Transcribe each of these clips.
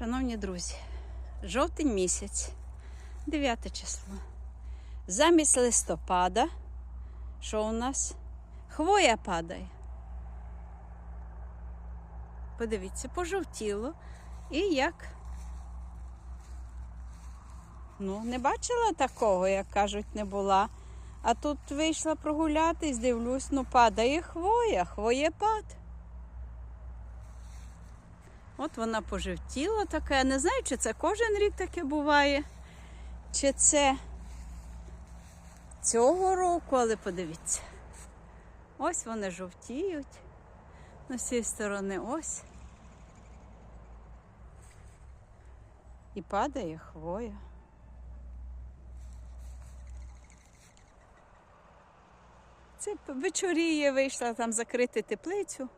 Шановні друзі, жовтень місяць, 9 число. Замість листопада, що у нас? Хвоя падає. Подивіться, пожовтіло. І як? Ну, не бачила такого, як кажуть, не була. А тут вийшла прогулятись, дивлюсь, ну падає хвоя, хвоєпад. От вона пожевтіла така. Я не знаю, чи це кожен рік таке буває, чи це цього року, але подивіться. Ось вони жовтіють. На всі сторони ось. І падає хвоя. Це вечоріє вийшла там закрити теплицю.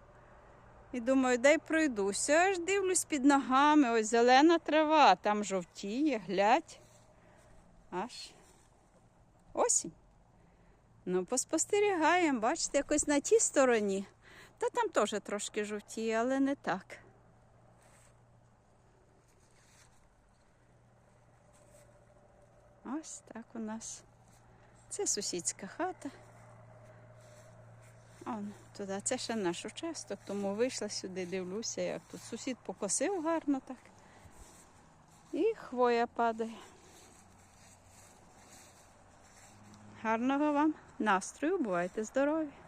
І думаю, дай пройдуся. Аж дивлюсь під ногами, ось зелена трава, там жовтіє, глядь. Аж осінь. Ну, поспостерігаємо, бачите, якось на тій стороні. Та там теж трошки жовтіє, але не так. Ось так у нас. Це сусідська хата. Он туди. Це ще наш участок, тому вийшла сюди, дивлюся, як тут сусід покосив гарно так. І хвоя падає. Гарного вам настрою, бувайте здорові!